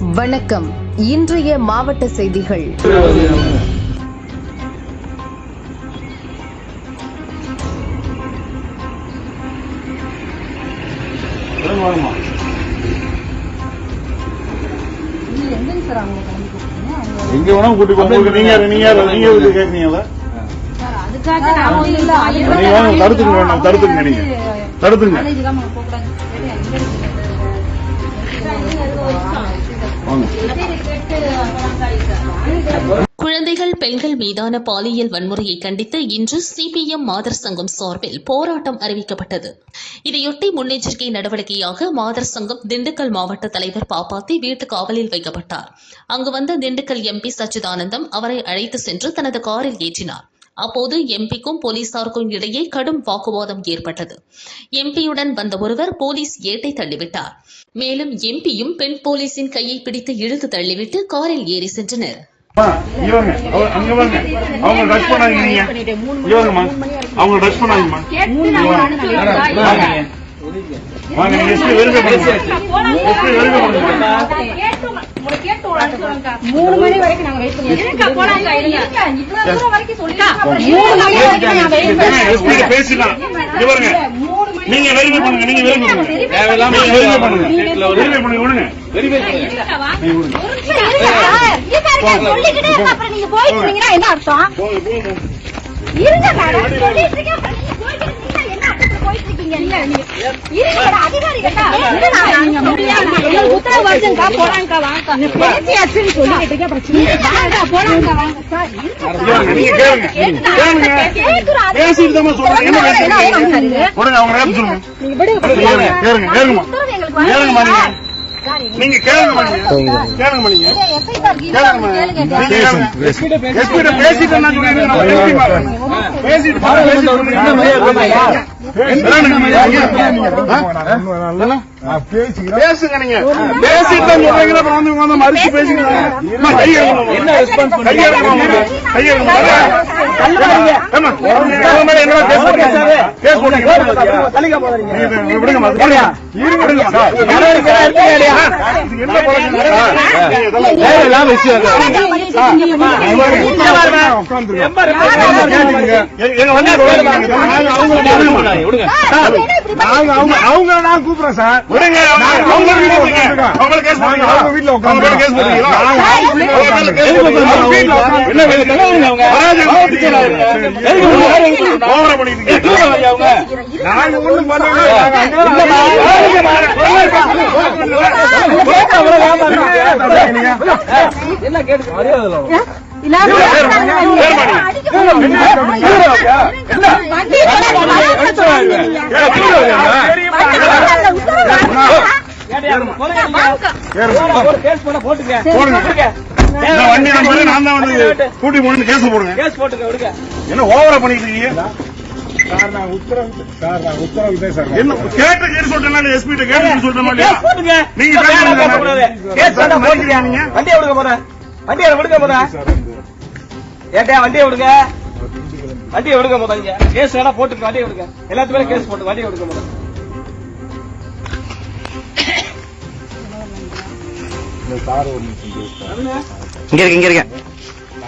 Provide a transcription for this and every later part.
வணக்கம். இன்றைய மாவட்ட செய்திகள். எங்க வேணா கூட்டி போங்க. நீங்க? நீங்க? நீங்க கேக்குறீங்களா தடுத்துங்க தடுத்துங்க நீங்க தடுத்துங்க குழந்தைகள் பெண்கள் மீதான பாலியல் வன்முறையை கண்டித்து இன்று சிபிஎம் மாதர் சங்கம் சார்பில் போராட்டம் அறிவிக்கப்பட்டது. இதையொட்டி முன்னெச்சரிக்கை நடவடிக்கையாக மாதர் சங்கம் திண்டுக்கல் மாவட்ட தலைவர் பாப்பாத்தி வீட்டு காவலில் வைக்கப்பட்டார். அங்கு வந்த திண்டுக்கல் எம்பி சச்சிதானந்தம் அவரை அழைத்து சென்று தனது காரில் ஏற்றினார். அப்போது எம்பிக்கும் போலீசாருக்கும் இடையே கடும் வாக்குவாதம் ஏற்பட்டது. எம்பியுடன் வந்த ஒருவர் போலீஸ் ஏட்டை தள்ளிவிட்டார். மேலும் எம்பியும் பெண் போலீசின் கையை பிடித்து இழுத்து தள்ளிவிட்டு காரில் ஏறி சென்றனர். அங்க வாங்க. அவங்க நீங்க அவங்க வாங்க நீங்க பண்ணுங்க எஸ்பி வெரிஃபை பண்ணுங்க மூணு மணி வரைக்கும் நாங்க வெயிட் பண்ணி எஸ்பி பேசிடலாம் இங்க பாருங்க. நீங்க வெரிஃபை பண்ணுங்க நீங்க வெரிஃபை பண்ணுங்க. தேவையில்லாம வெரிஃபை பண்ணுங்க. வெரிஃபை பண்ணுங்க விடுங்க. நீங்க விடுங்க. சொல்லிக்கிட்டே இருக்க, அப்புறம் நீங்க போயிட்டு இருந்தீங்கன்னா என்ன அர்த்தம்? இருங்க மேடம் சொல்லிட்டு இருக்கேன் உத்தரவு வருதுங்கக்கா போறாங்கக்கா வாங்கக்கா போறாங்கக்கா வாங்க நீங்க கேளுங்க கேளுங்க. கேளுங்க பேசிட்டு பேசிட்டு. பேசுங்க நீங்க பேசிட்டு தான் சொல்றீங்க அப்புறம் வந்து வந்து மறுச்சு பேசுங்க. என்ன ரெஸ்பான்ஸ். விடுங்க. நீங்க அவங்க அவங்க நான் கூப்பிடுறேன் சார் விடுங்க அவங்க வீட்டுல உட்காந்து கேஸ்? நாங்க ஒண்ணும் பண்ணல. என்ன கேட்டு மரியாதை இல்ல வண்டி நம்பர் நான் தான் வந்து கூட்டி போட்டு கேஸ் போடுங்க கேஸ் போட்டுக்க விடுங்க என்ன ஓவரா பண்ணிட்டு இருக்கீங்க என்ன கேட்ட கேட்டு சொல்றேன் எஸ்பி கிட்ட கேட்டு சொல்றேன் நீங்க. வண்டியை விடுங்க போத வண்டியை விடுங்க போத ஏட்டா வண்டியை விடுங்க வண்டியை போத இங்க கேஸ் வேணா போட்டுக்க வண்டியை விடுங்க எல்லாத்துக்குமே கேஸ் போட்டு வண்டியை விடுங்க போத இங்க இருக்கு இங்க இருக்கு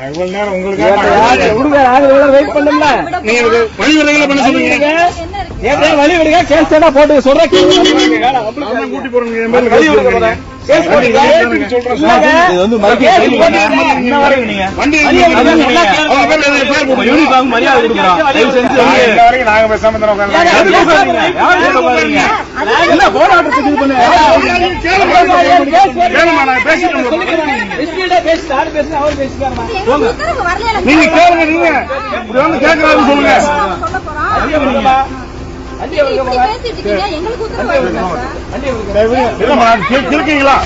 இவ்வளவு நேரம் நாங்க வெயிட் பண்ணல நீங்க இது வழி வரையில பண்ண சொல்லுங்க ஏட்டா வழி விடுங்க கேஸ் வேணா போட்டு சொல்ற நான் கூட்டி போறேன் வழி விடுங்க. கேஸ் சொல்றேன் நீங்க. யூனிஃபார்ம் மரியாதை கொடுக்குறோம் பேசாம போராட்டத்துக்கு இது பண்ணு? பேசிட்டு கேளுங்க நீங்க சொல்லுங்க இருக்கீங்களா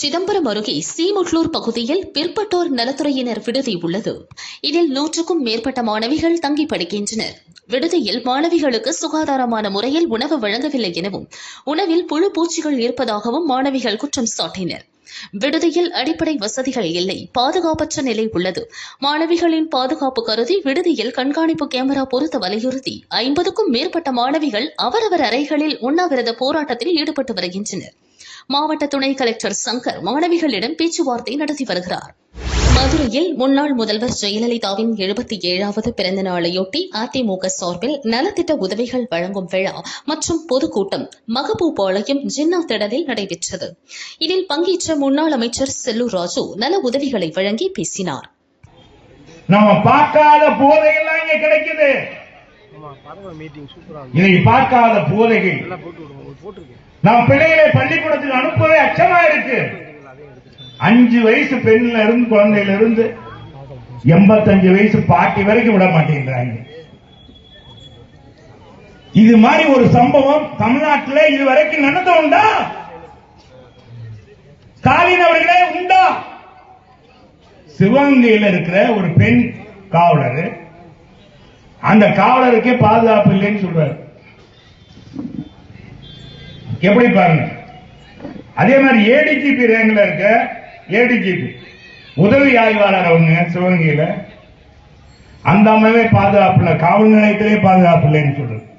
சிதம்பரம் அருகே சீமுட்லூர் பகுதியில் பிற்பட்டோர் நலத்துறையினர் விடுதி உள்ளது. இதில் நூற்றுக்கும் மேற்பட்ட மாணவிகள் தங்கி படிக்கின்றனர். விடுதியில் மாணவிகளுக்கு சுகாதாரமான முறையில் உணவு வழங்கவில்லை எனவும் உணவில் புழு பூச்சிகள் இருப்பதாகவும் மாணவிகள் குற்றம் சாட்டினர். விடுதியில் அடிப்படை வசதிகள் இல்லை. பாதுகாப்பற்ற நிலை உள்ளது. மாணவிகளின் பாதுகாப்பு கருதி விடுதியில் கண்காணிப்பு கேமரா பொருத்த வலியுறுத்தி ஐம்பதுக்கும் மேற்பட்ட மாணவிகள் அவரவர் அறைகளில் உண்ணாவிரத போராட்டத்தில் ஈடுபட்டு வருகின்றனர். மாவட்ட துணை கலெக்டர் சங்கர் மாணவிகளிடம் பேச்சுவார்த்தை நடத்தி வருகிறார். மதுரையில் முன்னாள் முதல்வர் ஜெயலலிதாவின் எழுபத்தி ஏழாவது பிறந்த நாளையொட்டி அதிமுக சார்பில் நலத்திட்ட உதவிகள் வழங்கும் விழா மற்றும் பொதுக்கூட்டம் மகபூபாளையம் ஜின்னா திடலில் நடைபெற்றது. இதில் பங்கேற்ற முன்னாள் அமைச்சர் செல்லூர் ராஜு நல உதவிகளை வழங்கி பேசினார். நம்ம பார்க்காத போதைகள்லாம் இங்க கிடைக்குது. இதை பார்க்காத போதைகள் நம்ம பிள்ளைகளை பள்ளிக்கூடத்துக்கு அனுப்புவதே அச்சமா இருக்கு. அஞ்சு வயசு பெண்ல இருந்து குழந்தையில இருந்து எண்பத்தஞ்சு வயசு பாட்டி வரைக்கும் விட மாட்டேங்கிறாங்க இது மாதிரி ஒரு சம்பவம் தமிழ்நாட்டில் இது வரைக்கும் நடந்து உண்டா? ஸ்டாலின் அவர்களே உண்டா? சிவகங்கையில் இருக்கிற ஒரு பெண் காவலர் அந்த காவலருக்கே பாதுகாப்பு இல்லைன்னு சொல்றாரு. எப்படி பாருங்க? அதே மாதிரி ஏடிஜிபி ரேங்கில் இருக்க ஏடிஜிபி. உதவி ஆய்வாளர் அவங்க சிவகங்கையில. அந்த அம்மாவே பாதுகாப்பு இல்லை காவல் நிலையத்திலே பாதுகாப்பு இல்லைன்னு சொல்றது.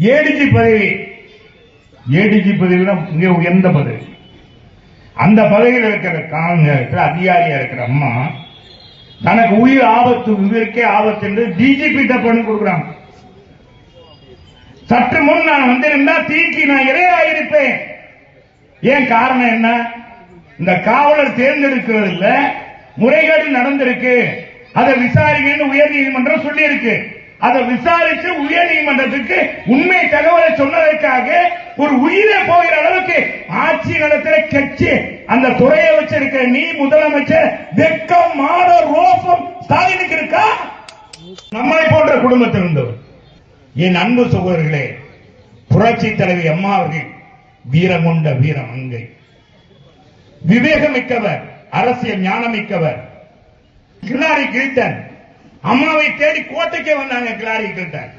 ஏடிஜி பதவி ஏடிஜி பதவி மிக உயர்ந்த பதவி? அந்த பதவியில் இருக்கிற காவல் நிலையத்தில் அதிகாரியா இருக்கிற அம்மா தனக்கு உயிர் ஆபத்து உயிருக்கே ஆபத்து என்று டிஜிபி தப்பு கொடுக்குறாங்க. சற்று முன் நான் வந்திருந்தா தீக்கி நான் இரையாயிருப்பேன். ஏன் காரணம் என்ன? இந்த காவலர் தேர்ந்தெடுக்கிறது இல்ல முறைகேடு நடந்திருக்கு. அதை விசாரிங்கன்னு உயர் நீதிமன்றம் சொல்லி இருக்கு அதை விசாரிச்சு உயர் நீதிமன்றத்துக்கு உண்மை தகவலை சொன்னதற்காக ஒரு உயிரை போகிற அளவுக்கு ஆட்சி நடத்துற கட்சி அந்த துறையை வச்சிருக்க நீ முதலமைச்சர் வெக்கம் மாட ரோசம் ஸ்டாலினுக்கு இருக்கா? நம்மளை போன்ற குடும்பத்தில் இருந்தவர். என் அன்பு சகோதரர்களே புரட்சி தலைவி அம்மா அவர்கள் வீரம் கொண்ட வீரம் விவேகமிக்கவர் அரசியல் ஞானமிக்கவர். கிளாரி கில்டன். அம்மாவை தேடி கோட்டைக்கே வந்தாங்க கிளாரி கில்டன்.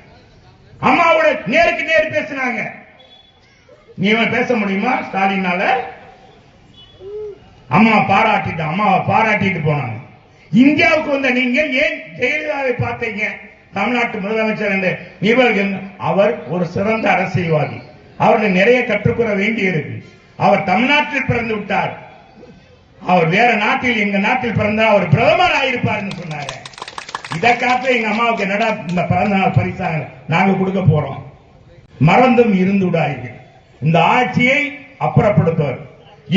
அம்மாவோட நேருக்கு நேர் பேசினாங்க. நீ பேச முடியுமா ஸ்டாலினால அம்மா பாராட்டிட்டு அம்மாவை பாராட்டிட்டு போனாங்க. இந்தியாவுக்கு வந்த நீங்க ஏன் ஜெயலலிதாவை பார்த்தீங்க? தமிழ்நாட்டு முதலமைச்சர் என்று நிபர்கள் அவர் ஒரு சிறந்த அரசியல்வாதி. அவர்கள் நிறைய கற்றுக்கொள்ள வேண்டியிருக்கு அவர் தமிழ்நாட்டில் பிறந்து விட்டார். அவர் வேற நாட்டில் எங்க நாட்டில் பிறந்தா அவர் பிரதமர் ஆயிருப்பார்னு சொன்னாரு. இதை காட்ட எங்க அம்மாவுக்கு என்னடா இந்த பிறந்த நாள் பரிசாக நாங்க கொடுக்க போறோம். மறந்தும் இருந்து இந்த ஆட்சியை அப்புறப்படுத்துவர்.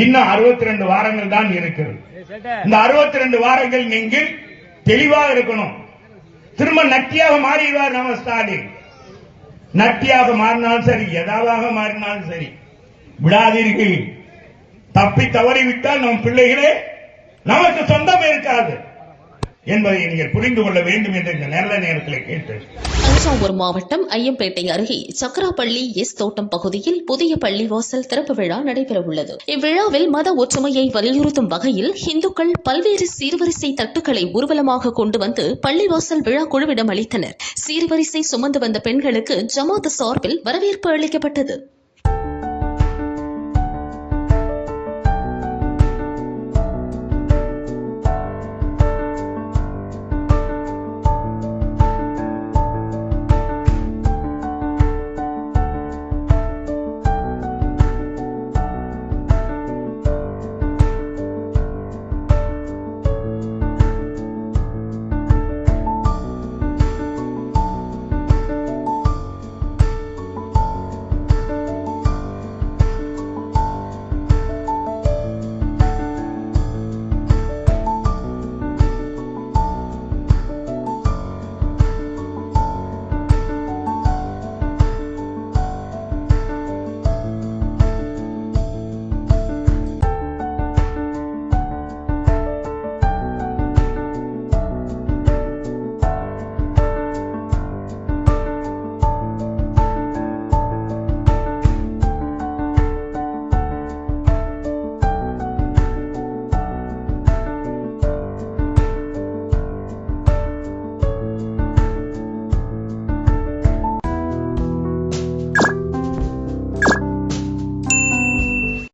இன்னும் 62 வாரங்கள் தான் இருக்கிறது. இந்த 62 வாரங்கள் நீங்கள் தெளிவாக இருக்கணும். திரும்ப நட்டியாக மாறிடுவார் நம்ம ஸ்டாலின். நட்டியாக மாறினாலும் சரி எதாவாக மாறினாலும் சரி. விடாதீர்கள். தப்பி தவறிவிட்டால் நம் பிள்ளைகளே நமக்கு சொந்தம் இருக்காது என்பதை நீங்கள் புரிந்து கொள்ள வேண்டும் என்று இந்த நல்ல நேரத்தில் கேட்டு தஞ்சாவூர் மாவட்டம் ஐயம்பேட்டை அருகே சக்கராப்பள்ளி எஸ் தோட்டம் பகுதியில் புதிய பள்ளிவாசல் திறப்பு விழா நடைபெறவுள்ளது. இவ்விழாவில் மத ஒற்றுமையை வலியுறுத்தும் வகையில் இந்துக்கள் பல்வேறு சீர்வரிசை தட்டுக்களை ஊர்வலமாக கொண்டு வந்து பள்ளிவாசல் விழா குழுவிடம் அளித்தனர். சீர்வரிசை சுமந்து வந்த பெண்களுக்கு ஜமாத் சார்பில் வரவேற்பு அளிக்கப்பட்டது.